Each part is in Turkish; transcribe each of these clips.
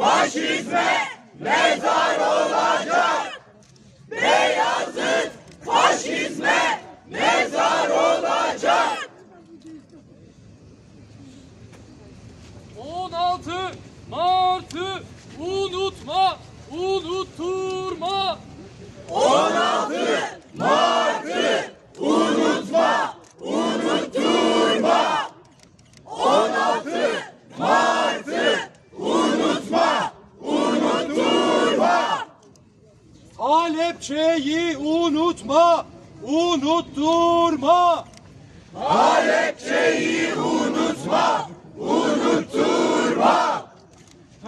faşizme mezar olacak. Beyazıt faşizme mezar olacak. 16 Mart'ı unutma, unutturma. 16 Mart'ı unutma, unutturma. 16 Mart'ı unutma, unutturma. Halepçeyi unutma, unutturma. Halepçeyi unutma, unutturma.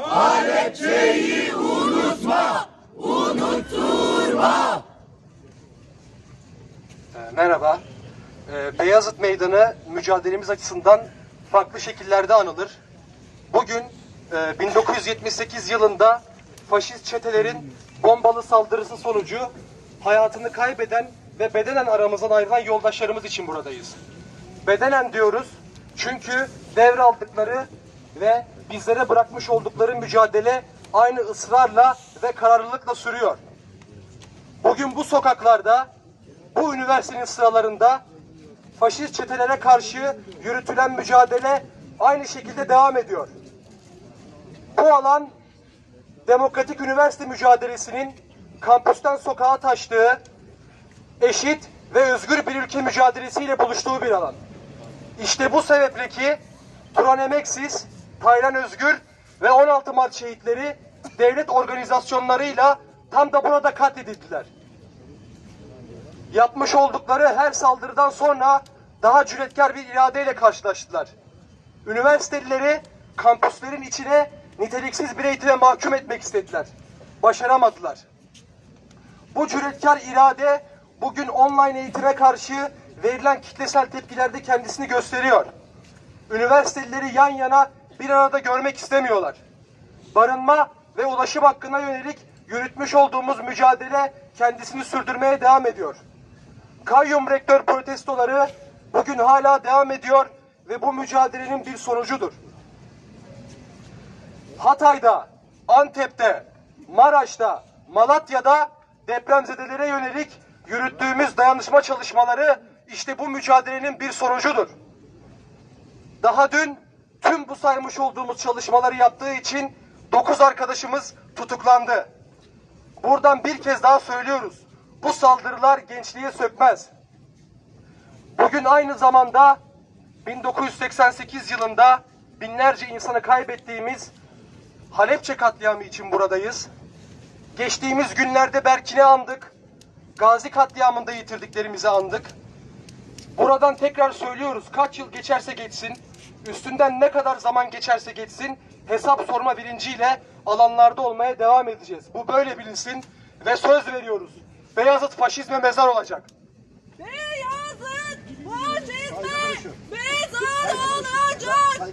Halepçeyi unutma, unutturma. Ee, Merhaba. Ee, Beyazıt Meydanı mücadelemiz açısından farklı şekillerde anılır. Bugün e, 1978 yılında faşist çetelerin bombalı saldırısı sonucu hayatını kaybeden ve bedenen aramızdan ayrılan yoldaşlarımız için buradayız. Bedenen diyoruz çünkü devraldıkları ve bizlere bırakmış oldukları mücadele aynı ısrarla ve kararlılıkla sürüyor. Bugün bu sokaklarda bu üniversitenin sıralarında faşist çetelere karşı yürütülen mücadele aynı şekilde devam ediyor. Bu alan demokratik üniversite mücadelesinin kampüsten sokağa taştığı, eşit ve özgür bir ülke mücadelesiyle buluştuğu bir alan. İşte bu sebeple ki Turan Emeksiz, Taylan Özgür ve 16 Mart şehitleri devlet organizasyonlarıyla tam da burada katledildiler yapmış oldukları her saldırıdan sonra daha cüretkar bir iradeyle karşılaştılar. Üniversitelileri kampüslerin içine niteliksiz bir eğitime mahkum etmek istediler. Başaramadılar. Bu cüretkar irade bugün online eğitime karşı verilen kitlesel tepkilerde kendisini gösteriyor. Üniversitelileri yan yana bir arada görmek istemiyorlar. Barınma ve ulaşım hakkına yönelik yürütmüş olduğumuz mücadele kendisini sürdürmeye devam ediyor. Kayyum rektör protestoları bugün hala devam ediyor ve bu mücadelenin bir sonucudur. Hatay'da, Antep'te, Maraş'ta, Malatya'da depremzedelere yönelik yürüttüğümüz dayanışma çalışmaları işte bu mücadelenin bir sonucudur. Daha dün tüm bu saymış olduğumuz çalışmaları yaptığı için 9 arkadaşımız tutuklandı. Buradan bir kez daha söylüyoruz. Bu saldırılar gençliğe sökmez. Bugün aynı zamanda 1988 yılında binlerce insanı kaybettiğimiz Halepçe katliamı için buradayız. Geçtiğimiz günlerde Berkin'i andık. Gazi katliamında yitirdiklerimizi andık. Buradan tekrar söylüyoruz. Kaç yıl geçerse geçsin, üstünden ne kadar zaman geçerse geçsin, hesap sorma bilinciyle alanlarda olmaya devam edeceğiz. Bu böyle bilinsin ve söz veriyoruz. Beyazıt faşizme mezar olacak. Beyazıt faşizme mezar olacak.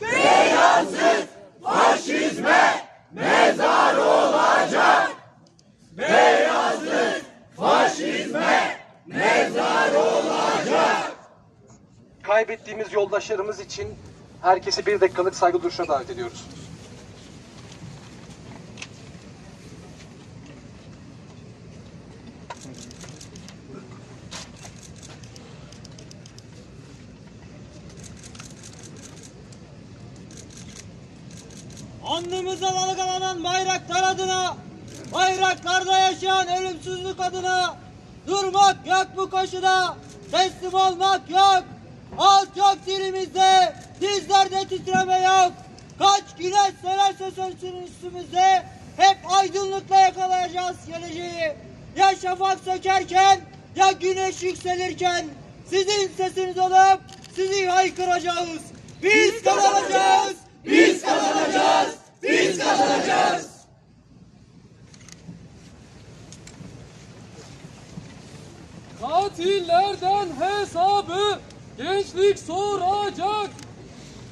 Beyazıt faşizme mezar olacak. Beyazıt faşizme mezar olacak. Kaybettiğimiz yoldaşlarımız için herkesi bir dakikalık saygı duruşuna davet ediyoruz. Alnımıza dalgalanan bayraklar adına, bayraklarda yaşayan ölümsüzlük adına durmak yok bu koşuda, teslim olmak yok. Alt dilimizde, dizlerde titreme yok. Kaç güneş senerse sönsün üstümüzde, hep aydınlıkla yakalayacağız geleceği. Ya şafak sökerken, ya güneş yükselirken, sizin sesiniz olup sizi haykıracağız. Biz kazanacağız, Biz kazanacağız. Biz kazanacağız. Katillerden hesabı gençlik soracak.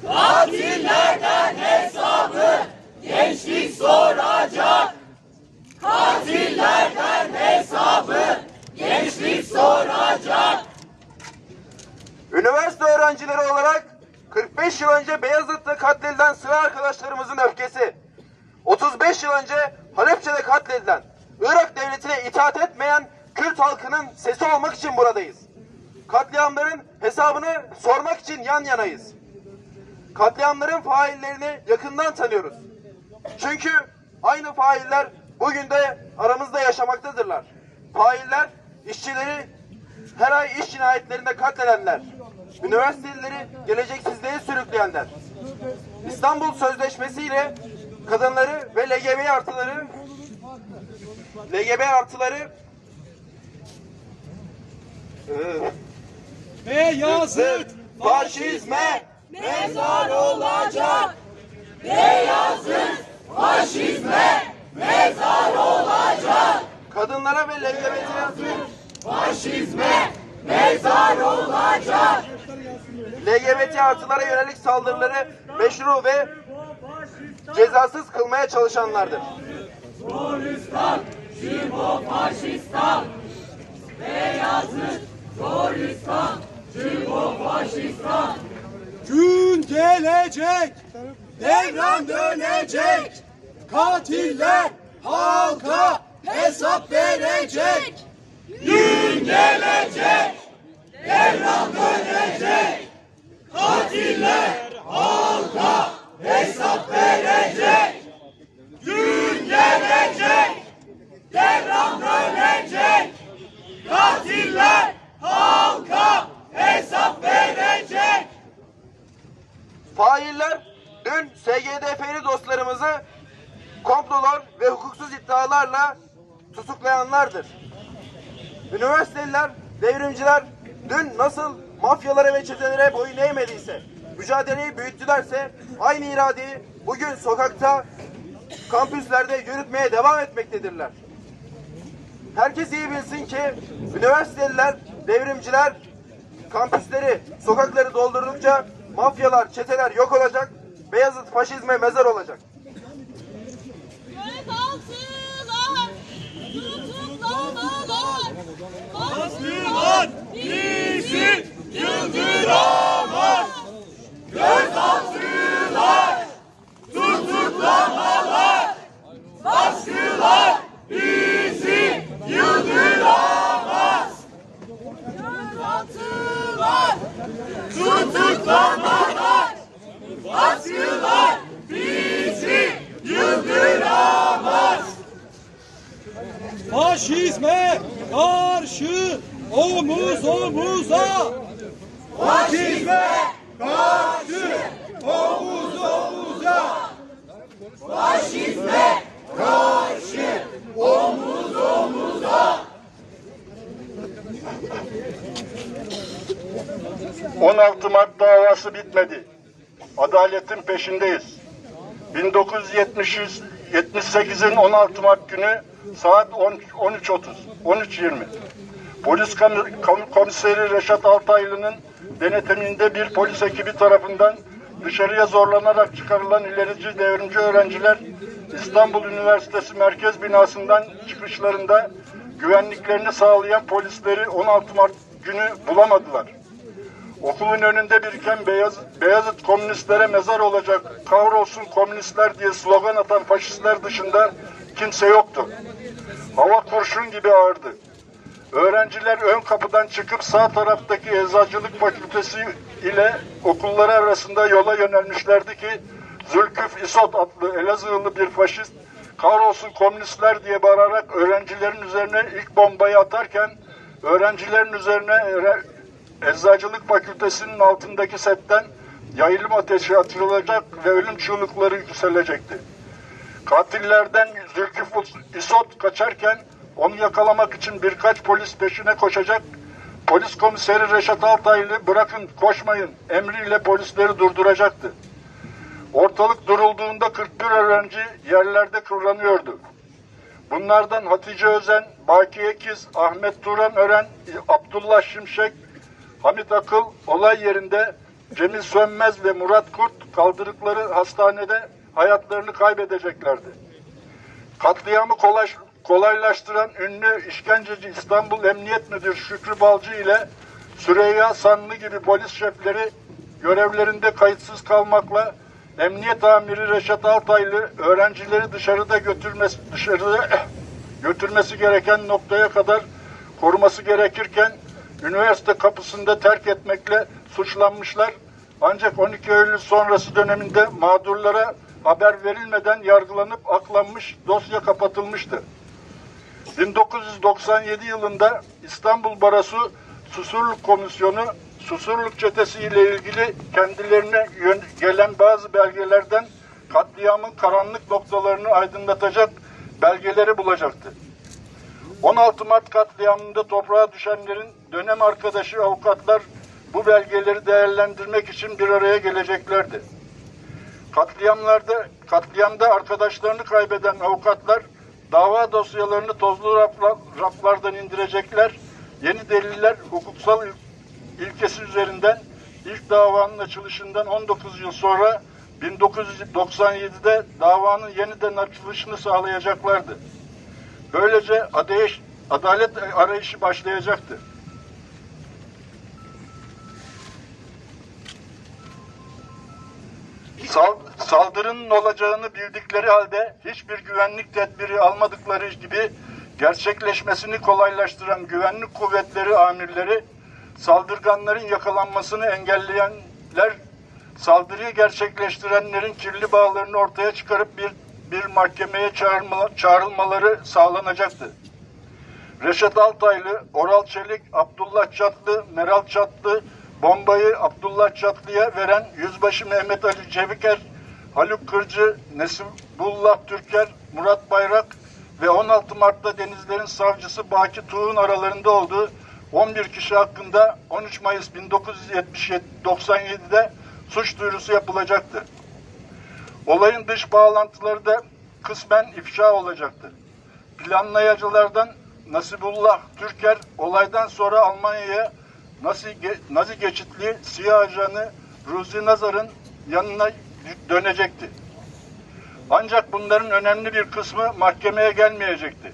Katillerden hesabı gençlik soracak. Katillerden hesabı gençlik soracak. Üniversite öğrencileri olarak 45 yıl önce Beyazıt'ta katledilen sıra arkadaşlarımızın öfkesi, 35 yıl önce Halepçe'de katledilen, Irak devletine itaat etmeyen Kürt halkının sesi olmak için buradayız. Katliamların hesabını sormak için yan yanayız. Katliamların faillerini yakından tanıyoruz. Çünkü aynı failler bugün de aramızda yaşamaktadırlar. Failler işçileri her ay iş cinayetlerinde katledenler, üniversitelileri geleceksizliğe sürükleyenler, İstanbul Sözleşmesi ile kadınları ve LGBT artıları LGBT artıları eee, Beyazıt faşizme Mezar olacak. Beyazıt faşizme mezar olacak. kadınlara ve LGBT Faşizme mezar olacak. LGBT artılara yönelik saldırıları meşru ve cezasız kılmaya çalışanlardır. Faşistan. Beyazıt Zoristan. Cibo faşistan. Gün gelecek, devran dönecek, katiller halka hesap verecek. Gün gelecek. Devran dönecek. Katiller halka hesap verecek. Gün gelecek. Devran dönecek. Katiller halka hesap verecek. Failler dün SGDF'li dostlarımızı komplolar ve hukuksuz iddialarla tutuklayanlardır. Üniversiteliler, devrimciler dün nasıl mafyalara ve çetelere boyun eğmediyse, mücadeleyi büyüttülerse aynı iradeyi bugün sokakta, kampüslerde yürütmeye devam etmektedirler. Herkes iyi bilsin ki üniversiteliler, devrimciler kampüsleri, sokakları doldurdukça mafyalar, çeteler yok olacak, Beyazıt faşizme mezar olacak. Gözaltılar, tutuklamalar, Baskılar bizi yıldıramaz. Gözaltılar, tutuklamalar, baskılar bizi yıldıramaz. gözaltılar, Tutuklamalar, baskılar bizi yıldıramaz. Faşizme karşı omuz omuza. Faşizme karşı omuz omuza. Faşizme karşı omuz omuza. 16 Mart davası bitmedi. Adaletin peşindeyiz. 1978'in 16 Mart günü saat 13.30, 13.20. Polis komiseri Reşat Altaylı'nın denetiminde bir polis ekibi tarafından dışarıya zorlanarak çıkarılan ilerici devrimci öğrenciler İstanbul Üniversitesi Merkez Binası'ndan çıkışlarında güvenliklerini sağlayan polisleri 16 Mart günü bulamadılar. Okulun önünde biriken Beyaz, Beyazıt komünistlere mezar olacak, kahrolsun komünistler diye slogan atan faşistler dışında kimse yoktu. Hava kurşun gibi ağırdı. Öğrenciler ön kapıdan çıkıp sağ taraftaki Eczacılık Fakültesi ile okulları arasında yola yönelmişlerdi ki Zülküf İsot adlı Elazığlı bir faşist kahrolsun komünistler diye bağırarak öğrencilerin üzerine ilk bombayı atarken öğrencilerin üzerine Eczacılık Fakültesinin altındaki setten yayılım ateşi atılacak ve ölüm çığlıkları yükselecekti. Katillerden Zülküf İsot kaçarken onu yakalamak için birkaç polis peşine koşacak. Polis komiseri Reşat Altaylı bırakın koşmayın emriyle polisleri durduracaktı. Ortalık durulduğunda 41 öğrenci yerlerde kıvranıyordu. Bunlardan Hatice Özen, Baki Ekiz, Ahmet Turan Ören, Abdullah Şimşek, Hamit Akıl olay yerinde Cemil Sönmez ve Murat Kurt kaldırdıkları hastanede hayatlarını kaybedeceklerdi. Katliamı kolay, kolaylaştıran ünlü işkenceci İstanbul Emniyet Müdürü Şükrü Balcı ile Süreyya Sanlı gibi polis şefleri görevlerinde kayıtsız kalmakla Emniyet Amiri Reşat Altaylı öğrencileri dışarıda götürmesi dışarıda götürmesi gereken noktaya kadar koruması gerekirken üniversite kapısında terk etmekle suçlanmışlar. Ancak 12 Eylül sonrası döneminde mağdurlara haber verilmeden yargılanıp aklanmış, dosya kapatılmıştı. 1997 yılında İstanbul Barosu Susurluk Komisyonu Susurluk çetesi ile ilgili kendilerine gelen bazı belgelerden katliamın karanlık noktalarını aydınlatacak belgeleri bulacaktı. 16 Mart katliamında toprağa düşenlerin dönem arkadaşı avukatlar bu belgeleri değerlendirmek için bir araya geleceklerdi. Katliamlarda, katliamda arkadaşlarını kaybeden avukatlar dava dosyalarını tozlu rafla- raflardan indirecekler. Yeni deliller hukuksal il- ilkesi üzerinden ilk davanın açılışından 19 yıl sonra 1997'de davanın yeniden açılışını sağlayacaklardı. Böylece adeş, adalet arayışı başlayacaktı. Sal- saldırının olacağını bildikleri halde hiçbir güvenlik tedbiri almadıkları gibi gerçekleşmesini kolaylaştıran güvenlik kuvvetleri amirleri saldırganların yakalanmasını engelleyenler saldırıyı gerçekleştirenlerin kirli bağlarını ortaya çıkarıp bir bir mahkemeye çağrılmaları sağlanacaktı. Reşat Altaylı, Oral Çelik, Abdullah Çatlı, Meral Çatlı, bombayı Abdullah Çatlı'ya veren Yüzbaşı Mehmet Ali Ceviker, Haluk Kırcı, Nesibullah Türker, Murat Bayrak ve 16 Mart'ta denizlerin savcısı Baki Tuğ'un aralarında olduğu 11 kişi hakkında 13 Mayıs 1997'de suç duyurusu yapılacaktı. Olayın dış bağlantıları da kısmen ifşa olacaktı. Planlayıcılardan Nasibullah Türker olaydan sonra Almanya'ya Nazi, Nazi geçitli siyah ajanı Ruzi Nazar'ın yanına dönecekti. Ancak bunların önemli bir kısmı mahkemeye gelmeyecekti.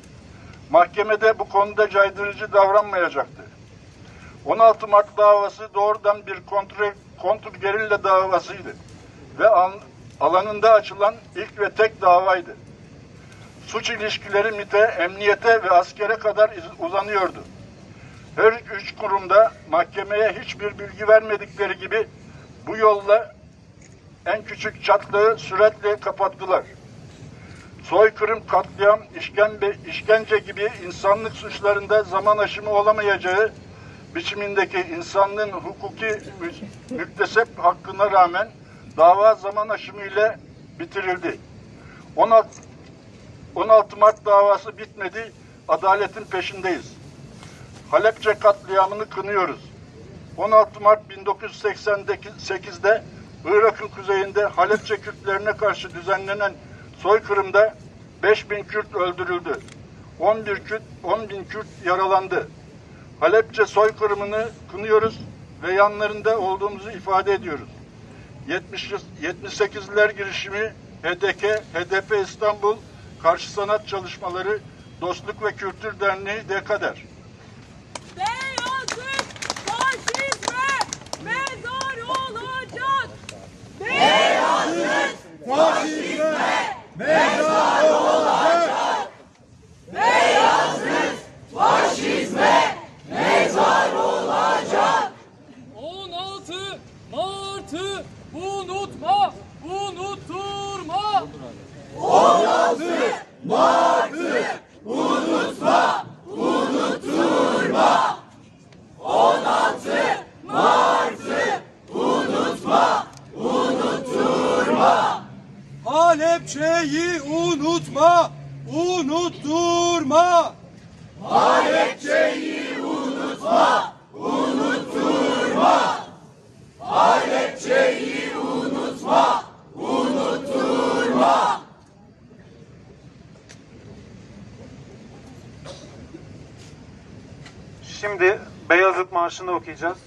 Mahkemede bu konuda caydırıcı davranmayacaktı. 16 Mart davası doğrudan bir kontrol, kontur gerilla davasıydı ve an, alanında açılan ilk ve tek davaydı. Suç ilişkileri MİT'e, emniyete ve askere kadar uzanıyordu. Her üç kurumda mahkemeye hiçbir bilgi vermedikleri gibi bu yolla en küçük çatlığı süratle kapattılar. Soykırım, katliam, işkembe, işkence gibi insanlık suçlarında zaman aşımı olamayacağı biçimindeki insanlığın hukuki mü- müktesep hakkına rağmen dava zaman aşımı ile bitirildi. 16, 16 Mart davası bitmedi, adaletin peşindeyiz. Halepçe katliamını kınıyoruz. 16 Mart 1988'de Irak'ın kuzeyinde Halepçe Kürtlerine karşı düzenlenen soykırımda 5000 Kürt öldürüldü. 11 Kürt, 10 bin Kürt yaralandı. Halepçe soykırımını kınıyoruz ve yanlarında olduğumuzu ifade ediyoruz. 70, 78'ler girişimi, HDK, HDP İstanbul, Karşı Sanat Çalışmaları, Dostluk ve Kültür Derneği DEKADER. Beyazıt faşizme mezar olacak. Faşizme mezar olacak. Faşizme mezar olacak. 16 Mart'ı unutma, unutturma. 16 Mart'ı unutma, unutturma. 16 Mart'ı unutma, unutturma. Halepçeyi unutma, unutturma. Halepçeyi unutma, unutturma. Halepçeyi unutma, unutturma. Şimdi Beyazıt Marşı'nı okuyacağız.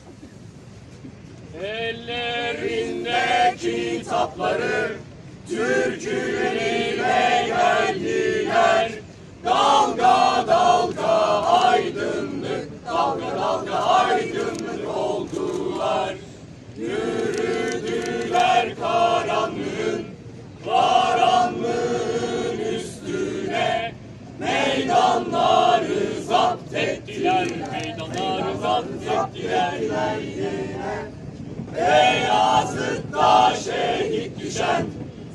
Ellerinde kitapları türküleriyle geldiler. Dalga dalga aydınlık, dalga dalga aydınlık oldular. Yürüdüler karanlığın, karanlığın üstüne. Meydanları zapt ettiler, meydanları zapt ettiler. Beyazıt'ta şehit düşen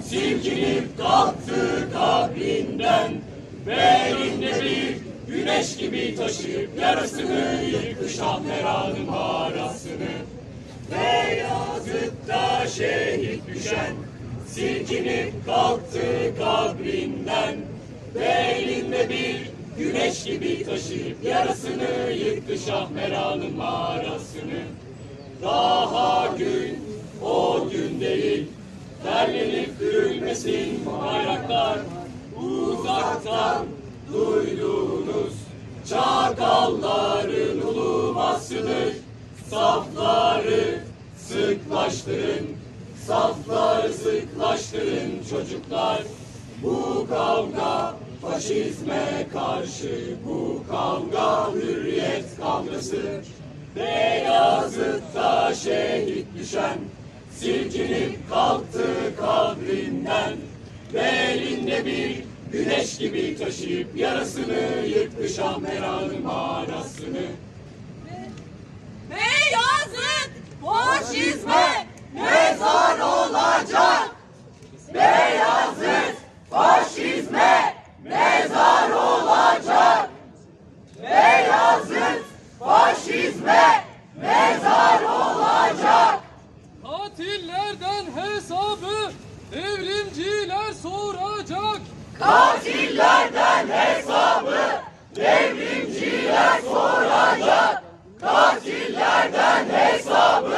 silkinip kalktı kabrinden ve elinde bir güneş gibi taşıyıp yarasını yıktı Şahmeran'ın mağarasını. Beyazıt'ta şehit düşen silkinip kalktı kabrinden ve elinde bir güneş gibi taşıyıp yarasını yıktı Şahmeran'ın mağarasını. Daha gün derlenip dürülmesin bayraklar. Uzaktan duyduğunuz çakalların ulumasıdır. Safları sıklaştırın, safları sıklaştırın çocuklar. Bu kavga faşizme karşı, bu kavga hürriyet kavgası. Beyazıt'ta şehit düşen, silkinip kalktı kabrinden. Ve elinde bir güneş gibi taşıyıp yarasını yıktı Şahmeran'ın mağarasını. Beyazıt faşizme mezar olacak. Beyazıt faşizme mezar olacak. Beyazıt faşizme mezar olacak. Katillerden hesabı devrimciler soracak. Katillerden hesabı devrimciler soracak. Katillerden hesabı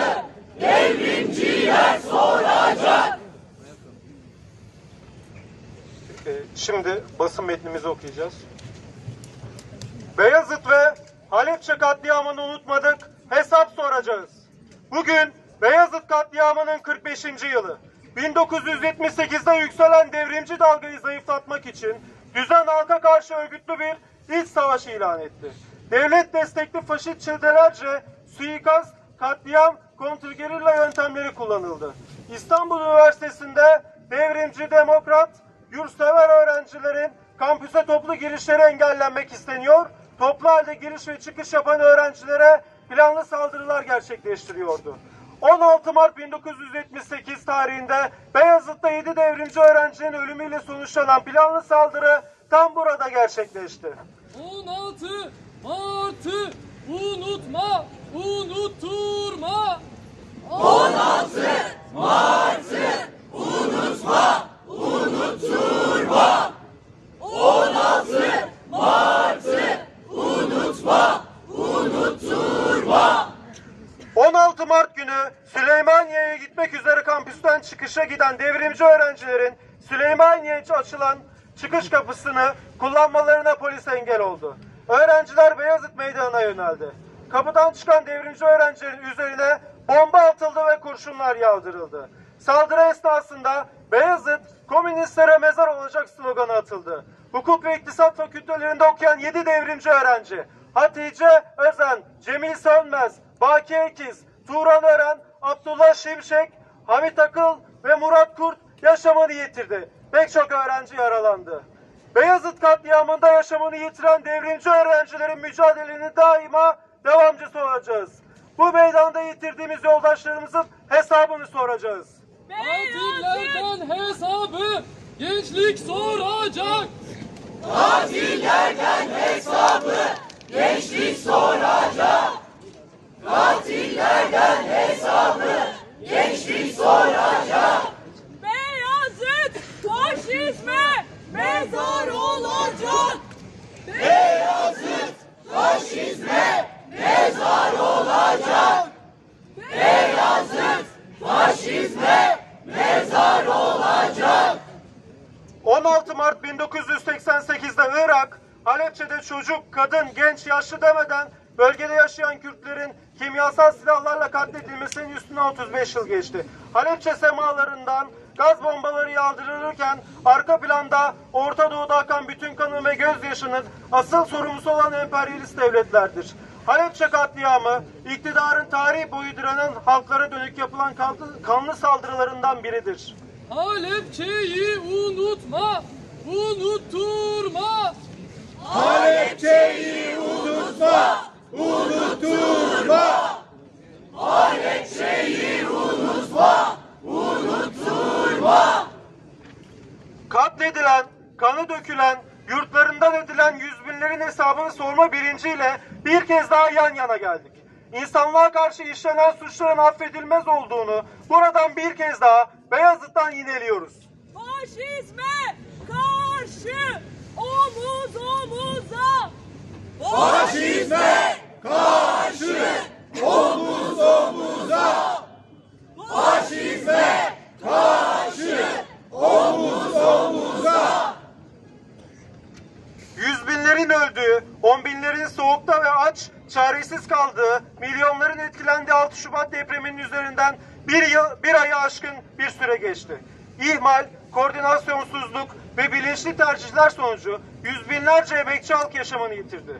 devrimciler soracak. Ee, Şimdi basın metnimizi okuyacağız. Beyazıt ve Halepçe katliamını unutmadık, hesap soracağız. Bugün Beyazıt katliamının 45. yılı. 1978'de yükselen devrimci dalgayı zayıflatmak için düzen halka karşı örgütlü bir iç savaş ilan etti. Devlet destekli faşist çetelerce suikast, katliam, kontrgerilla yöntemleri kullanıldı. İstanbul Üniversitesi'nde devrimci demokrat, yurtsever öğrencilerin kampüse toplu girişleri engellenmek isteniyor. Toplu halde giriş ve çıkış yapan öğrencilere planlı saldırılar gerçekleştiriyordu. 16 Mart 1978 tarihinde Beyazıt'ta 7 devrimci öğrencinin ölümüyle sonuçlanan planlı saldırı tam burada gerçekleşti. 16 Mart'ı unutma, unutturma. 16 Mart'ı unutma, unutturma. 16 Mart'ı unutma, unutturma. 16 Mart günü Süleymaniye'ye gitmek üzere kampüsten çıkışa giden devrimci öğrencilerin Süleymaniye'ye açılan çıkış kapısını kullanmalarına polis engel oldu. Öğrenciler Beyazıt Meydanı'na yöneldi. Kapıdan çıkan devrimci öğrencilerin üzerine bomba atıldı ve kurşunlar yağdırıldı. Saldırı esnasında Beyazıt komünistlere mezar olacak sloganı atıldı. Hukuk ve iktisat fakültelerinde okuyan 7 devrimci öğrenci Hatice Özen, Cemil Sönmez, Baki Ekiz, Turan Ören, Abdullah Şimşek, Hamit Akıl ve Murat Kurt yaşamını yitirdi. Pek çok öğrenci yaralandı. Beyazıt katliamında yaşamını yitiren devrimci öğrencilerin mücadelenin daima devamcısı olacağız. Bu meydanda yitirdiğimiz yoldaşlarımızın hesabını soracağız. Katillerden hesabı gençlik soracak. Katillerden hesabı gençlik soracak. Katillerden hesabı gençlik soracak. Beyazıt faşizme mezar olacak. Beyazıt faşizme mezar olacak. Beyazıt faşizme mezar olacak. 16 Mart 1988'de Irak, Halepçe'de çocuk, kadın, genç, yaşlı demeden bölgede yaşayan Kürtlerin kimyasal silahlarla katledilmesinin üstüne 35 yıl geçti. Halepçe semalarından gaz bombaları yağdırılırken arka planda Orta Doğu'da akan bütün kanın ve gözyaşının asıl sorumlusu olan emperyalist devletlerdir. Halepçe katliamı iktidarın tarihi boyu direnen halklara dönük yapılan kanlı saldırılarından biridir. Halepçeyi unutma, unutturma. Halepçeyi unutma, unutturma. Halepçeyi unutma, unutturma. Katledilen, kanı dökülen, yurtlarından edilen yüz binlerin hesabını sorma bilinciyle bir kez daha yan yana geldik. İnsanlığa karşı işlenen suçların affedilmez olduğunu buradan bir kez daha Beyazıt'tan yineliyoruz. Faşizme karşı omuz omuza. Faşizme karşı omuz omuza. Faşizme karşı omuz omuza. Yüz binlerin öldüğü, on binlerin soğukta ve aç, çaresiz kaldığı, milyonların etkilendiği 6 Şubat depreminin üzerinden bir yıl, bir ayı aşkın bir süre geçti. İhmal, koordinasyonsuzluk ve bilinçli tercihler sonucu yüz binlerce emekçi halk yaşamını yitirdi.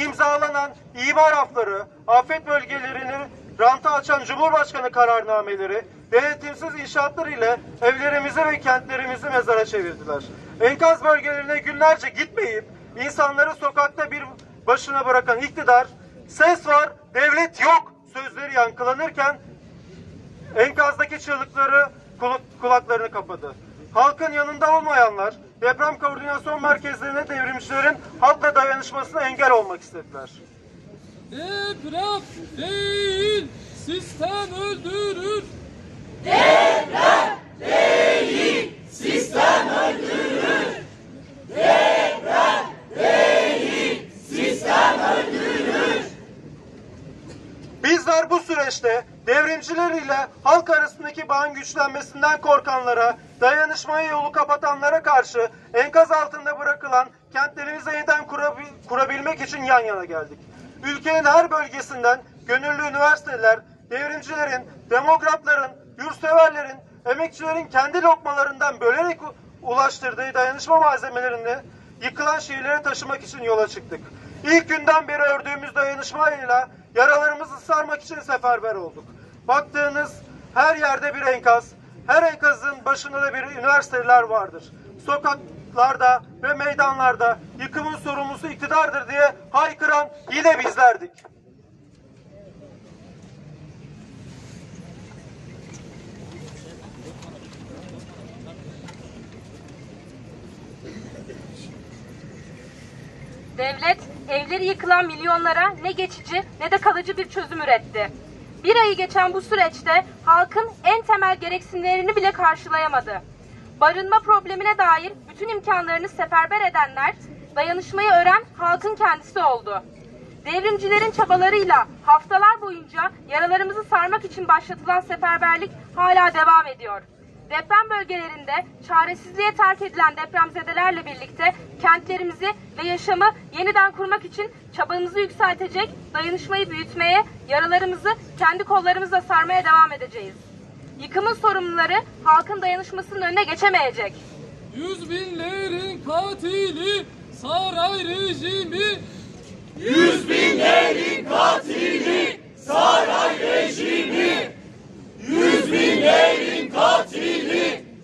İmzalanan imar hafları, afet bölgelerini ranta açan Cumhurbaşkanı kararnameleri, denetimsiz inşaatlar ile evlerimizi ve kentlerimizi mezara çevirdiler. Enkaz bölgelerine günlerce gitmeyip insanları sokakta bir başına bırakan iktidar, ses var, devlet yok sözleri yankılanırken enkazdaki çığlıkları kulaklarını kapadı. Halkın yanında olmayanlar deprem koordinasyon merkezlerine devrimcilerin halkla dayanışmasına engel olmak istediler. Deprem değil, sistem öldürür. Bizler bu süreçte devrimciler ile halk arasındaki bağın güçlenmesinden korkanlara, dayanışmaya yolu kapatanlara karşı enkaz altında bırakılan kentlerimizi yeniden kurabi- kurabilmek için yan yana geldik. Ülkenin her bölgesinden gönüllü üniversiteler, devrimcilerin, demokratların, yurtseverlerin, emekçilerin kendi lokmalarından bölerek ulaştırdığı dayanışma malzemelerini yıkılan şehirlere taşımak için yola çıktık. İlk günden beri ördüğümüz dayanışmayla yaralarımızı sarmak için seferber olduk. Baktığınız her yerde bir enkaz, her enkazın başında da bir üniversiteler vardır. Sokaklarda ve meydanlarda yıkımın sorumlusu iktidardır diye haykıran yine bizlerdik. Devlet evleri yıkılan milyonlara ne geçici ne de kalıcı bir çözüm üretti. Bir ayı geçen bu süreçte halkın en temel gereksinimlerini bile karşılayamadı. Barınma problemine dair bütün imkanlarını seferber edenler dayanışmayı öğren halkın kendisi oldu. Devrimcilerin çabalarıyla haftalar boyunca yaralarımızı sarmak için başlatılan seferberlik hala devam ediyor. Deprem bölgelerinde çaresizliğe terk edilen depremzedelerle birlikte kentlerimizi ve yaşamı yeniden kurmak için çabamızı yükseltecek, dayanışmayı büyütmeye, yaralarımızı kendi kollarımızla sarmaya devam edeceğiz. Yıkımın sorumluları halkın dayanışmasının önüne geçemeyecek. Yüz binlerin katili saray rejimi. Yüz binlerin katili saray rejimi. Yüz binlerin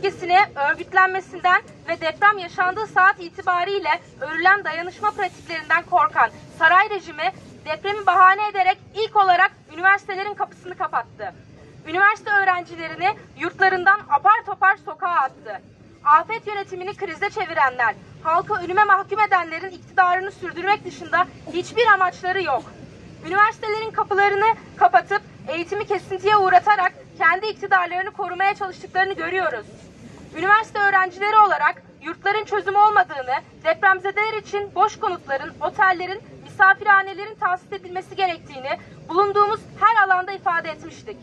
öfkesini örgütlenmesinden ve deprem yaşandığı saat itibariyle örülen dayanışma pratiklerinden korkan saray rejimi depremi bahane ederek ilk olarak üniversitelerin kapısını kapattı. Üniversite öğrencilerini yurtlarından apar topar sokağa attı. Afet yönetimini krize çevirenler, halkı ölüme mahkum edenlerin iktidarını sürdürmek dışında hiçbir amaçları yok. Üniversitelerin kapılarını kapatıp eğitimi kesintiye uğratarak kendi iktidarlarını korumaya çalıştıklarını görüyoruz. Üniversite öğrencileri olarak yurtların çözüm olmadığını, depremzedeler için boş konutların, otellerin, misafirhanelerin tahsis edilmesi gerektiğini bulunduğumuz her alanda ifade etmiştik.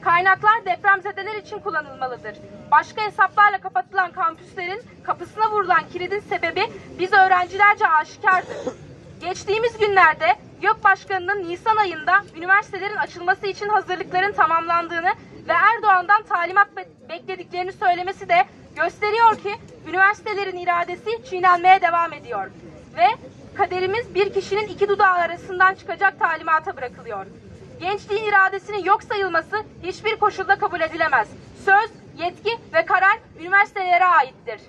Kaynaklar depremzedeler için kullanılmalıdır. Başka hesaplarla kapatılan kampüslerin kapısına vurulan kilidin sebebi biz öğrencilerce aşikardır. Geçtiğimiz günlerde YÖK Başkanı'nın Nisan ayında üniversitelerin açılması için hazırlıkların tamamlandığını ve Erdoğan'dan talimat be- beklediklerini söylemesi de gösteriyor ki üniversitelerin iradesi çiğnenmeye devam ediyor. Ve kaderimiz bir kişinin iki dudağı arasından çıkacak talimata bırakılıyor. Gençliğin iradesinin yok sayılması hiçbir koşulda kabul edilemez. Söz, yetki ve karar üniversitelere aittir.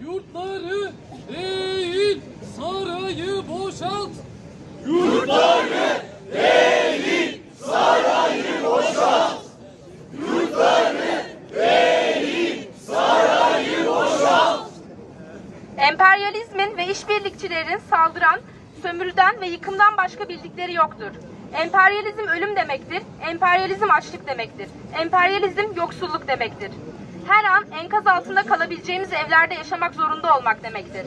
Yurtları değil sarayı boşalt. Emperyalizmin ve işbirlikçilerin saldıran, sömürüden ve yıkımdan başka bildikleri yoktur. Emperyalizm ölüm demektir, emperyalizm açlık demektir, emperyalizm yoksulluk demektir. Her an enkaz altında kalabileceğimiz evlerde yaşamak zorunda olmak demektir.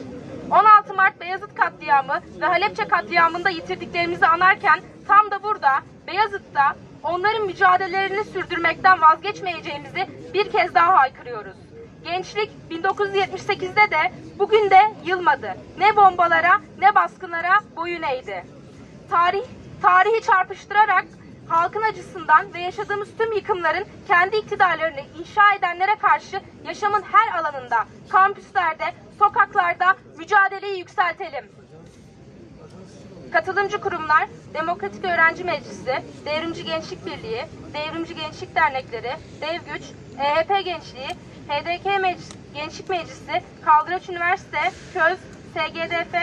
16 Mart Beyazıt katliamı ve Halepçe katliamında yitirdiklerimizi anarken tam da burada Beyazıt'ta onların mücadelelerini sürdürmekten vazgeçmeyeceğimizi bir kez daha haykırıyoruz. Gençlik 1978'de de bugün de yılmadı. Ne bombalara ne baskınlara boyun eğdi. Tarih, tarihi çarpıştırarak halkın acısından ve yaşadığımız tüm yıkımların kendi iktidarlarını inşa edenlere karşı yaşamın her alanında, kampüslerde, sokaklarda mücadeleyi yükseltelim. Katılımcı kurumlar, Demokratik Öğrenci Meclisi, Devrimci Gençlik Birliği, Devrimci Gençlik Dernekleri, Dev Güç, EHP Gençliği, HDK Meclis, Gençlik Meclisi, Kaldıraç Üniversite, KÖZ, SGDF,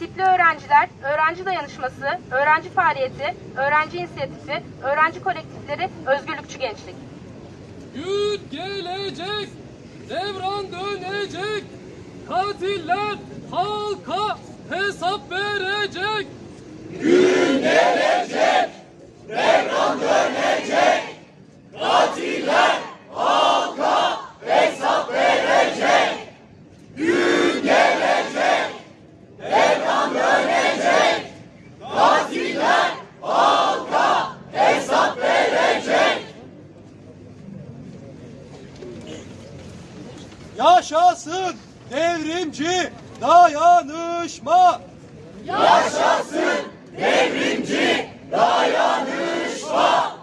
Tipli Öğrenciler, Öğrenci Dayanışması, Öğrenci Faaliyeti, Öğrenci İnisiyatifi, Öğrenci Kolektifleri, Özgürlükçü Gençlik. Gün gelecek, devran dönecek. Katiller halka hesap verecek. Yaşasın devrimci dayanışma. Yaşasın devrimci dayanışma.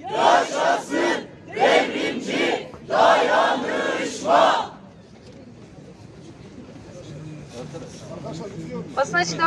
Yaşasın devrimci dayanışma. Basın açıklaması.